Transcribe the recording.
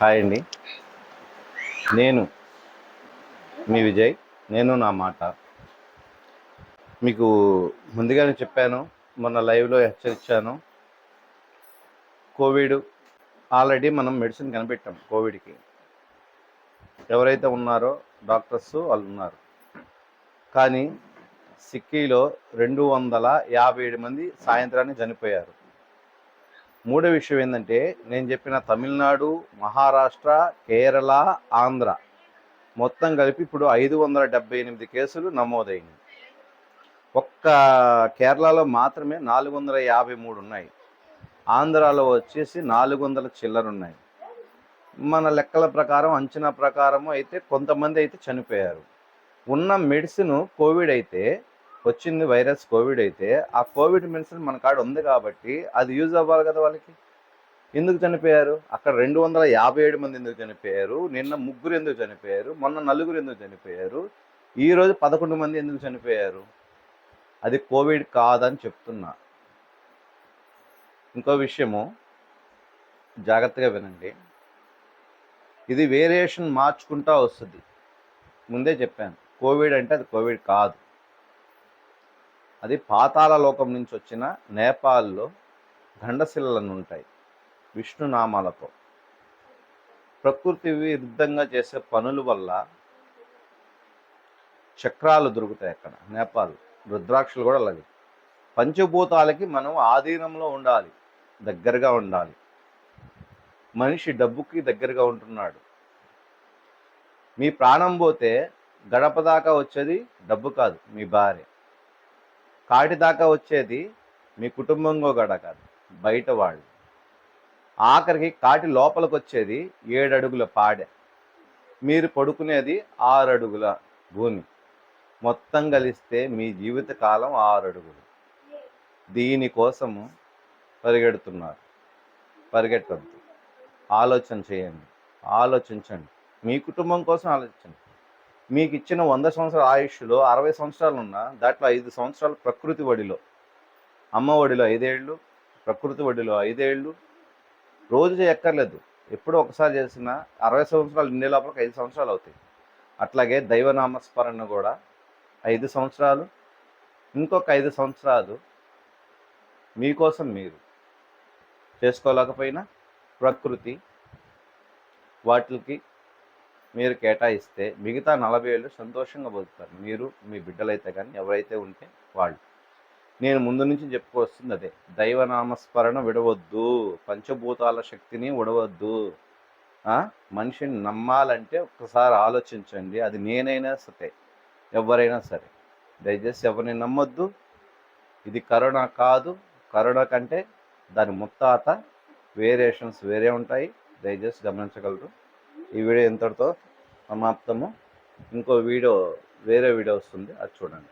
Hi అండి. నేను మీ విజయ్. నేను నా మాట. మీకు ముందుగానే చెప్పాను మొన్న లైవ్లో హెచ్చరించాను. కోవిడ్ ఆల్రెడీ మనం మెడిసిన్ కనిపెట్టాం కోవిడ్కి. ఎవరైతే ఉన్నారో డాక్టర్స్ వాళ్ళు ఉన్నారు. కానీ సిక్కీలో రెండు వందల యాభై ఏడు మంది సాయంత్రాన్ని చనిపోయారు. మూడో విషయం ఏంటంటే నేను చెప్పిన తమిళనాడు మహారాష్ట్ర కేరళ ఆంధ్ర మొత్తం కలిపి ఇప్పుడు ఐదు వందల డెబ్బై ఎనిమిది కేసులు నమోదైనవి ఒక్క కేరళలో మాత్రమే నాలుగు వందల యాభై మూడు ఉన్నాయి. ఆంధ్రాలో వచ్చేసి నాలుగు వందల చిల్లరున్నాయి మన లెక్కల ప్రకారం అంచనా ప్రకారం అయితే కొంతమంది అయితే చనిపోయారు. ఉన్న మెడిసిన్ కోవిడ్ అయితే వచ్చింది వైరస్ కోవిడ్ అయితే ఆ కోవిడ్ మెడిసిన్ మన కాడ ఉంది కాబట్టి అది యూజ్ అవ్వాలి కదా వాళ్ళకి. ఎందుకు చనిపోయారు? అక్కడ రెండు వందల యాభై ఏడు మంది ఎందుకు చనిపోయారు? నిన్న ముగ్గురు ఎందుకు చనిపోయారు? మొన్న నలుగురు ఎందుకు చనిపోయారు? ఈ రోజు పదకొండు మంది ఎందుకు చనిపోయారు? అది కోవిడ్ కాదని చెప్తున్నా. ఇంకో విషయము జాగ్రత్తగా వినండి. ఇది వేరియేషన్ మార్చుకుంటా వస్తుంది. ముందే చెప్పాను కోవిడ్ అంటే అది కోవిడ్ కాదు. అది పాతాళ లోకం నుంచి వచ్చిన నేపాల్లో గండశిలలను ఉంటాయి విష్ణునామాలతో. ప్రకృతి విరుద్ధంగా చేసే పనుల వల్ల చక్రాలు దొరుకుతాయి అక్కడ నేపాల్. రుద్రాక్షలు కూడా అలాగే. పంచభూతాలకి మనం ఆధీనంలో ఉండాలి దగ్గరగా ఉండాలి. మనిషి డబ్బుకి దగ్గరగా ఉంటున్నాడు. మీ ప్రాణం పోతే గడప దాకా వచ్చేది డబ్బు కాదు మీ భార్య. కాటి దాకా వచ్చేది మీ కుటుంబంలో గడ కాదు బయట వాళ్ళు. ఆఖరికి కాటి లోపలికి వచ్చేది ఏడు అడుగుల పాడె. మీరు పడుకునేది ఆరు అడుగుల భూమి. మొత్తం కలిస్తే మీ జీవిత కాలం ఆరు అడుగులు దీనికోసము పరిగెడుతున్నారు. పరిగెట్టద్దు. ఆలోచన చేయండి. ఆలోచించండి. మీ కుటుంబం కోసం ఆలోచించండి. మీకు ఇచ్చిన వంద సంవత్సరాల ఆయుష్లో అరవై సంవత్సరాలు ఉన్నా దాంట్లో ఐదు సంవత్సరాలు ప్రకృతి ఒడిలో అమ్మ ఒడిలో ఐదేళ్ళు ప్రకృతి ఒడిలో ఐదేళ్ళు. రోజు ఎక్కర్లేదు. ఎప్పుడో ఒకసారి చేసిన అరవై సంవత్సరాలు నిండే లోపలికి ఐదు సంవత్సరాలు అవుతాయి. అట్లాగే దైవనామస్మరణ కూడా ఐదు సంవత్సరాలు. ఇంకొక ఐదు సంవత్సరాలు మీకోసం మీరు చేసుకోలేకపోయినా ప్రకృతి వాటికి మీరు కేటాయిస్తే మిగతా నలభై ఏళ్ళు సంతోషంగా బతుకుతారు. మీరు మీ బిడ్డలైతే కానీ ఎవరైతే ఉంటే వాళ్ళు. నేను ముందు నుంచి చెప్పుకొస్తుంది అదే. దైవనామస్మరణ విడవద్దు. పంచభూతాల శక్తిని విడవద్దు మనిషిని నమ్మాలంటే ఒక్కసారి ఆలోచించండి. అది నేనైనా సరే ఎవరైనా సరే. దయచేసి ఎవరిని నమ్మొద్దు. ఇది కరోనా కాదు. కరోనా కంటే దాని ముత్తాత వేరియేషన్స్ వేరే ఉంటాయి. దయచేసి గమనించగలరు. ఈ వీడియో ఇంతటితో సమాప్తము? ఇంకో వీడియో వేరే వీడియో వస్తుంది. అది చూడండి.